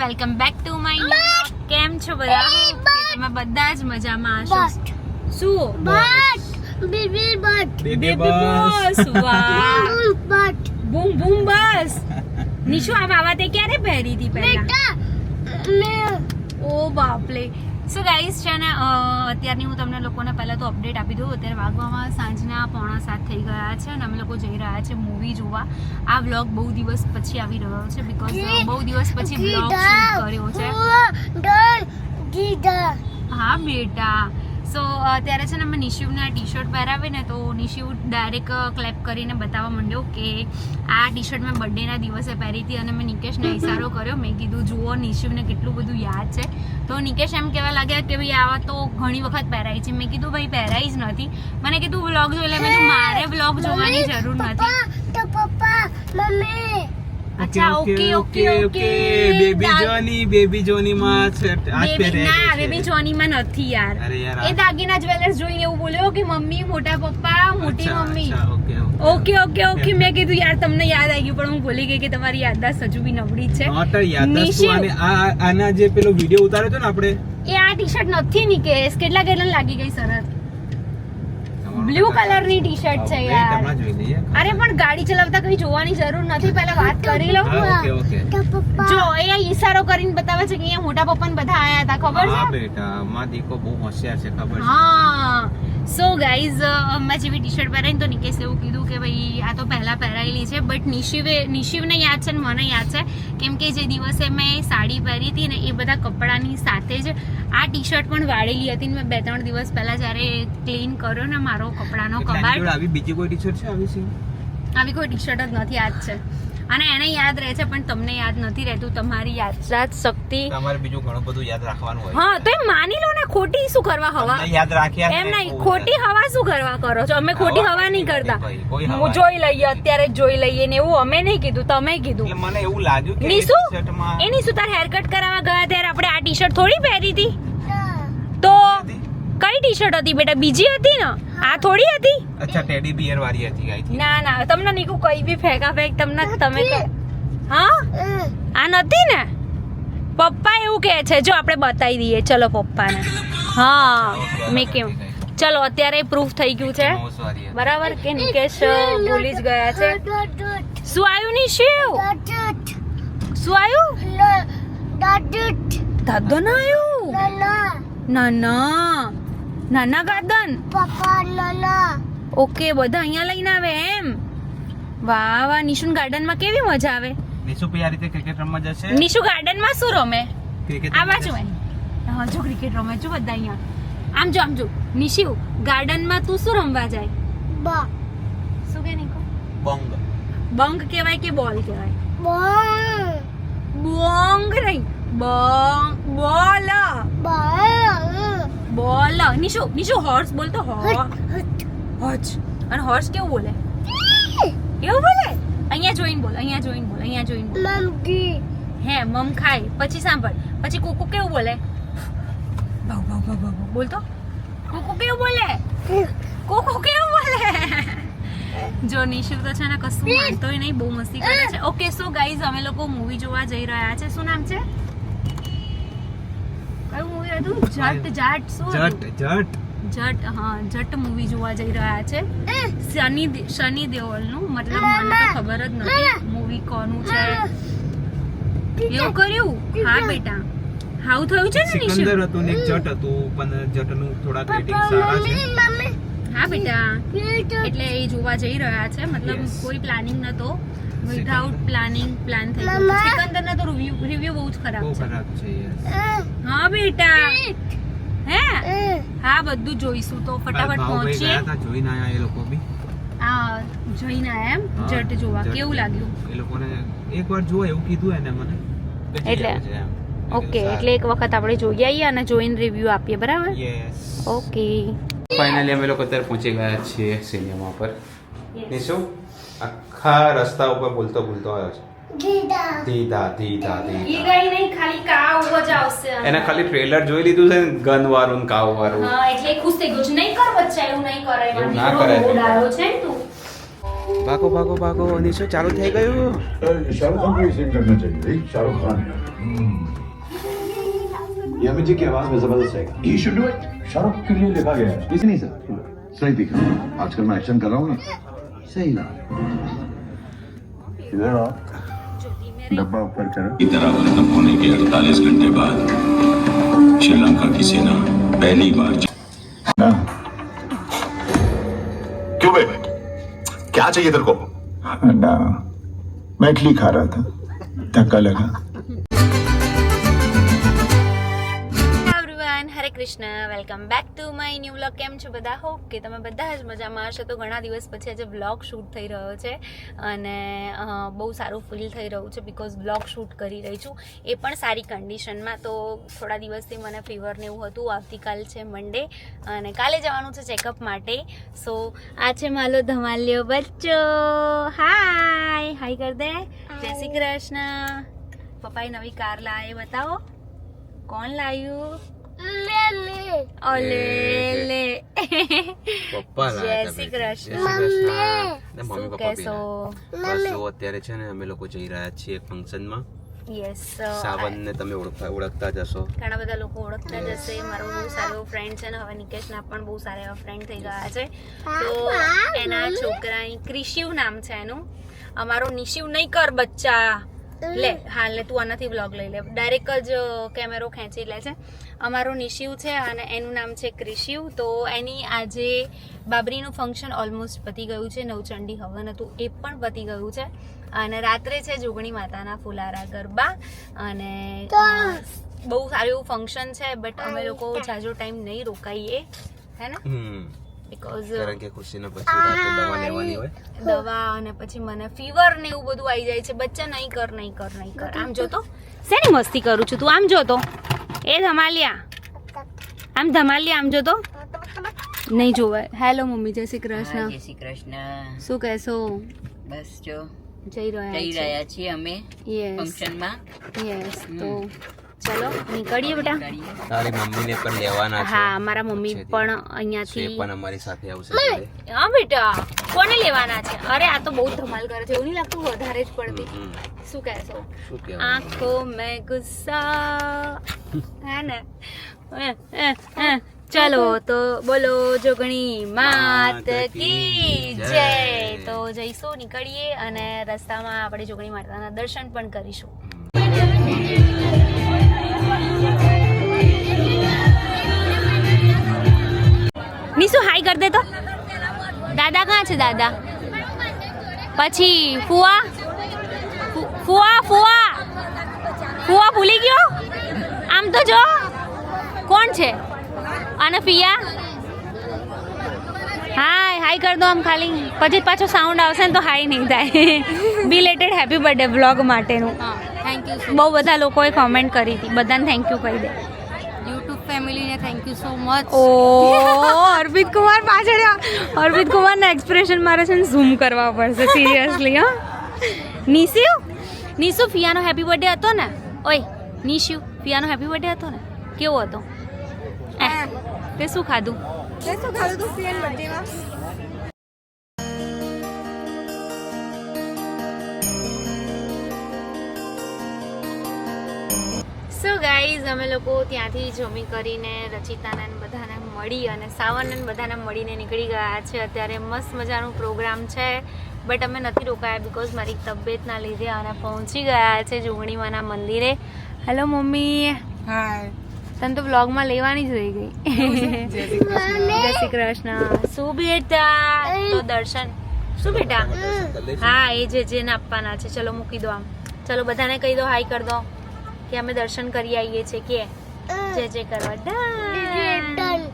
Welcome back to my કેમ છો બધા? તમે બધા જ મજામાં હશો. શું? બટ બેબી બટ બેબી બસ. વાહ. બટ બૂમ બૂમ બસ. નિશુ આ બાબતે ક્યારે પહેરી હતી પહેલા? ઓ બાપલે સો ગાઈસ છે ને અત્યારની હું તમને લોકોને પહેલાં તો અપડેટ આપી દઉં. અત્યારે વાગવામાં સાંજના પોણા સાત થઈ ગયા છે અને અમે લોકો જઈ રહ્યા છે મૂવી જોવા. આ વ્લોગ બહુ દિવસ પછી આવી રહ્યો છે બીકોઝ બહુ દિવસ પછી વ્લોગ શૂટ કર્યો છે. હા બેટા. સો ત્યારે છે ને મેં નિશિવને આ ટી શર્ટ પહેરાવીને તો નિશિવ ડાયરેક્ટ ક્લેપ કરીને બતાવવા માંડ્યો કે આ ટી શર્ટ મેં બર્થડેના દિવસે પહેરી હતી અને મેં નિકેશને ઇશારો કર્યો. મેં કીધું જુઓ નિશિવને કેટલું બધું યાદ છે. તો નિકેશ એમ કહેવા લાગ્યા કે ભાઈ આવા તો ઘણી વખત પહેરાઈ છે. મેં કીધું ભાઈ પહેરાઈ જ નથી. મને કીધું વ્લોગ જોઈ લે. મેં મારે વ્લોગ જોવાની જરૂર નથી. પપ્પા મમ્મી. અચ્છા okay okay okay baby Johnny baby Johnny માં આજ પહેરે ના બેબી જોની જોનીમાં નથી યાર. એ દાગીના જ્વેલર્સ જોઈને એવું બોલ્યો કે મમ્મી મોટા પપ્પા મોટી મમ્મી. Okay okay okay. મેં કીધું યાર તમને યાદ આવી ગયું પણ હું ભૂલી ગઈ કે તમારી યાદદાસ્ત હજુ બી નબળી છે. અને આના જે પેલો વિડિયો ઉતાર્યો હતો ને આપણે? એ આ ટી શર્ટ નથી નિકેશ. કેટલા કેટલા લાગી ગઈ સરસ. બ્લુ કલરની ટી શર્ટ છે યાર. અરે પણ ગાડી ચલાવતા કઈ જોવાની જરૂર નથી. પહેલા વાત કરી લો હા ઓકે ઓકે. તો પપ્પા. જો અહીંયા ઈશારો કરીને બતાવે છે કે અહીંયા મોટા પપ્પા બધા આયા હતા ખબર છે? બેટા. માં દીકો બહુ હોશિયાર છે ખબર છે? હા. સો ગાઈઝ અમ્મા જેવી ટી શર્ટ પહેરાઈને તો નિકેશ એવું કીધું કે ભાઈ આ તો પહેલાં પહેરાયેલી છે બટ નિશિવે નિશિવને યાદ છે ને મને યાદ છે કેમ કે જે દિવસે મેં સાડી પહેરી હતી ને એ બધા કપડાની સાથે જ આ ટી શર્ટ પણ વાળેલી હતી ને મેં બે ત્રણ દિવસ પહેલાં જ્યારે ક્લીન કર્યો ને મારો કપડાનો કબાટ. આવી બીજી કોઈ ટી-શર્ટ છે આવી આવી કોઈ ટી શર્ટ જ નથી યાદ છે. અને એને યાદ રહે છે પણ તમને યાદ નથી રહેતું તમારી યાદદાસ્ત શક્તિ. તમારે બીજું ઘણું બધું યાદ રાખવાનું હોય. હા તો એ માની લો ને ખોટી શું કરવા હવા? યાદ રાખ્યા એમ નહીં ખોટી હવા શું કરવા કરો છો? અમે ખોટી હવા નહીં કરતા હું જોઈ લઈએ અત્યારે જોઈ લઈએ ને એવું અમે નહીં કીધું તમે કીધું. મને એવું લાગ્યું કે નીસુ એ શું તાર હેર કટ કરાવવા ગયા ત્યારે આપણે આ ટી શર્ટ થોડી પહેરી હતી? તો કઈ ટી શર્ટ હતી બેટા? બીજી હતી ને? આ થોડી હતી? અચ્છા ટેડી બિયર વાળી હતી આઈ ના ના તમને નીકુ કઈ બી ફેંકા ફેંક તમને તમે ક- હા? આ નથી ને? પપ્પા એવું કહે છે જો આપણે બતાવી દઈએ. ચલો પપ્પાને. હા મેં કેમ ચલો અત્યારે પ્રૂફ થઈ ગયું છે. બરાબર કે નિકેશ જ ગયા છે. શું આવ્યું ની શિવ? શું આવ્યું? દાદો ના આવ્યું? ના નાના નાના ગાર્ડન? ઓકે બધા અહીંયા લઈને આવે એમ? વાહ વાહ નિશુન ગાર્ડનમાં કેવી મજા આવે? નિશુ પી આ રીતે ક્રિકેટ રમવા જશે? નિશુ ગાર્ડનમાં શું રમે? ક્રિકેટ આ બાજુ? હા જો ક્રિકેટ રમે છો બધા અહીંયા. આમ જો આમ જો. નિશિવ ગાર્ડનમાં તું શું રમવા જાય? બ. શું કે નિકો? બંગ. બંક કહેવાય કે બોલ કહેવાય? બોંગ. બોંગ નહીં બોંગ બોલ બા બોલ નિશુ નિશુ હોર્સ બોલતો હો હોચ અને હોર્સ કેવું બોલે? કેવું બોલે? અહીંયા જોઈને બોલ અહીંયા જોઈને બોલ અહીંયા જોઈને બોલ. મમકી. હે મમ ખાય. પછી સાંભળ. પછી કુકુ કેવું બોલે? ભાવ ભાવ ભાવ ભાવ બોલતો બોલ તો. કુકુ કેવું બોલે? કુકુ કેવું બોલે? જો નિશુ તો છે ને કશું માનતોય નહીં બહુ મસ્તી કરે છે. ઓકે સો ગાઈઝ અમે લોકો મૂવી જોવા જઈ રહ્યા છે. શું નામ છે? હતું જટ જાટ શું જટ જટ. જટ હા જટ મૂવી જોવા જઈ રહ્યા છે. શનિ શનિ દેઓલનું મતલબ મને તો ખબર જ નથી મૂવી કોનું છે. એવું કર્યું? હા બેટા. હાઉ થયું છે ને નિશુ? સિકંદર હતું ને એક જટ હતું પણ જટનું થોડા રેટિંગ સારા છે. મમ્મી. હા બેટા? એટલે એ જોવા જઈ રહ્યા છે. મતલબ કોઈ પ્લાનિંગ નતો. વિધાઉટ પ્લાનિંગ પ્લાન થઈ ગયું. સિકંદર ના તો રિવ્યુ રિવ્યુ બહુ જ ખરાબ છે. હા. બેટા. હે? હા. બધું જોઈશું તો ફટાફટ પહોંચીએ. જોઈને આયા એ લોકો બી. આ જોઈને આયા એમ. જટ જોવા. કેવું લાગ્યું? એ લોકોને એકવાર જો એવું કીધું એને મને. એટલે? ઓકે એટલે એક વખત આપણે જોઈ આવીએ અને જોઈને રિવ્યુ આપીએ બરાબર? ઓકે ફાઇનલી અમે લોકો અત્યારે પહોંચી ગયા છીએ સિનેમા પર. નિશુ આખા રસ્તા ઉપર બોલતો બોલતો આવ્યો છે. ધીધા ધીધા ધીધા એને ખાલી ટ્રેલર જોઈ લીધું છે ને ગન વાળું એવું ના કરે ભાગો ભાગો ભાગો. નિશુ ચાલુ થઈ ગયું? શાહરુખ ખાન ये अमित जी की आवाज़ में ज़बरदस्त है। He should do it Shahrukh के लिए लिखा गया है। इसे नहीं सर। सही दिखा। आजकल मैं एक्शन कर रहा हूँ ना। सही ना इधर आओ डब्बा ऊपर करो की तरह खत्म होने के 48 घंटे बाद श्रीलंका की सेना पहली बार ना क्यों बे? क्या चाहिए तेरे को? ना। मैं इडली खा रहा था। धक्का लगा। Krishna welcome back to my new vlog કેમ છો બધા? હોપ કે તમે બધા જ મજામાં હશો. તો ઘણા દિવસ પછી આજે બ્લોગ શૂટ થઈ રહ્યો છે અને બહુ સારું ફીલ થઈ રહ્યું છે બિકોઝ બ્લોગ શૂટ કરી રહી છું. એ પણ સારી કન્ડિશનમાં તો થોડા દિવસથી મને ફીવર ને એવું હતું. આવતીકાલ છે મંડે અને કાલે જવાનું છે ચેકઅપ માટે. સો આ છે મારો ધમાલ્યો બચ્ચો. હાય હાય કર દે જય શ્રી કૃષ્ણ. પપ્પાએ નવી કાર લાવે. બતાવો. કોણ લાવ્યું? ઓલે પપ્પા જય શ્રી કૃષ્ણ. મમ્મી પપ્પા બસ જો અત્યારે છે ને અમે લોકો જઈ રહ્યા છીએ એક ફંક્શનમાં યસ સાવનને તમે ઓળખતા ઓળખતા જશો ઘણા બધા લોકો ઓળખતા જશે મારો બહુ સારો ફ્રેન્ડ છે ને હવે નિકેશના પણ બહુ સારા એવા ફ્રેન્ડ થઈ ગયા છે તો એના છોકરાની ક્રિશિવ નામ છે એનું અમારો નિશિવ નહીં કર બચ્ચા લે હા લે તું આનાથી વ્લોગ લઈ લે. ડાયરેક્ટ જ કેમેરો ખેંચી લે છે. અમારો નિશિવ છે અને એનું નામ છે ક્રિશિવ. તો એની આજે બાબરીનું ફંક્શન ઓલમોસ્ટ પતી ગયું છે નવચંડી હવન હતું એ પણ પતી ગયું છે. અને રાત્રે છે જોગણી માતાના ફુલારા ગરબા. અને બહુ સારું એવું ફંક્શન છે બટ અમે લોકો જાજો ટાઈમ નહીં રોકાઈએ. હે ને? બીકોઝ કારણ કે ખુશીને પછી રાતે દવા લેવાની હોય. દવા અને પછી મને ફીવર ને એવું બધું આવી જાય છે. બચ્ચા નહીં કર નહીં કર નહીં કર. આમ જોતો? શેની મસ્તી કરું છું તું? આમ જોતો? એ ધમાલિયા. આમ ધમાલિયા આમ જોતો? નહીં જોવાય. હેલો મમ્મી. જય શ્રી કૃષ્ણ. જય શ્રી કૃષ્ણ. શું કહેશો? બસ જો. જઈ જઈ રહ્યા રહ્યા છીએ અમે યસ ફંક્શનમાં. યસ તો ચલો નીકળીએ બેટા. તારી મમ્મીને પણ લેવાના છે. હા મારા મમ્મી પણ અહીંયાથી પણ અમારી સાથે આવશે હા બેટા. કોને લેવાના છે? અરે આ તો બહુ ધમાલ કરે છે. એવું નહીં લાગતું વધારે જ પડતી. શું કહે છો આંખો મેં ગુસ્સા. હે ને. ચલો તો બોલો જોગણી માત કી જય. તો જઈશું નીકળીએ અને રસ્તામાં આપણે જોગણી માતાના દર્શન પણ કરીશું. નીસુ હાઈ કર દે તો. દાદા ક્યાં છે દાદા? પછી ફુવા? ફુવા ફુવા. ફુવા ભૂલી ગયો? આમ તો જો. કોણ છે? અને પિયા? હાય હાય કર દો આમ ખાલી. પછી પાછો સાઉન્ડ આવશે ને તો હાય નહીં થાય. બિલેટેડ હેપી બર્થડે વ્લોગ માટેનું. થેન્ક યુ બહુ બધા લોકોએ કોમેન્ટ કરી હતી. બધાને થેન્ક યુ કહી દે. યુટ્યુબ ફેમિલીને થેન્ક યુ સો મચ ઓ અર્પિત કુમાર પાછળ. અર્પિત કુમારના એક્સપ્રેશન મારે છે ને ઝૂમ કરવા પડશે સિરિયસલી હા. નિશુ? નિશુ ફિયાનો હેપી બર્થડે હતો ને? ઓય નિશુ ફિયાનો હેપી બર્થડે હતો ને? કેવો હતો? એહ, તે શું ખાધું? સો અમે લોકો ત્યાંથી જમી કરીને રચિતાને બધાને મળી અને સાવનને બધાને મળીને નીકળી ગયા છે. અત્યારે મસ્ત મજાનું પ્રોગ્રામ છે. બટ અમે નથી રોકાયા બિકોઝ મારી તબિયતના લીધે અને પહોંચી ગયા છે જોગણીમાના મંદિરે. Hello mummy. હાય તને તો વ્લોગમાં લેવાની જ રહી ગઈ. જય શ્રી કૃષ્ણ. શું બેટા? તો દર્શન. શું બેટા? હા એ જે જેને આપવાના છે. ચલો મૂકી દો આમ. ચલો બધાને કહી દો હાઈ કર દો. કે અમે દર્શન કરી આવીએ છીએ કે જે જે કરવા. ડન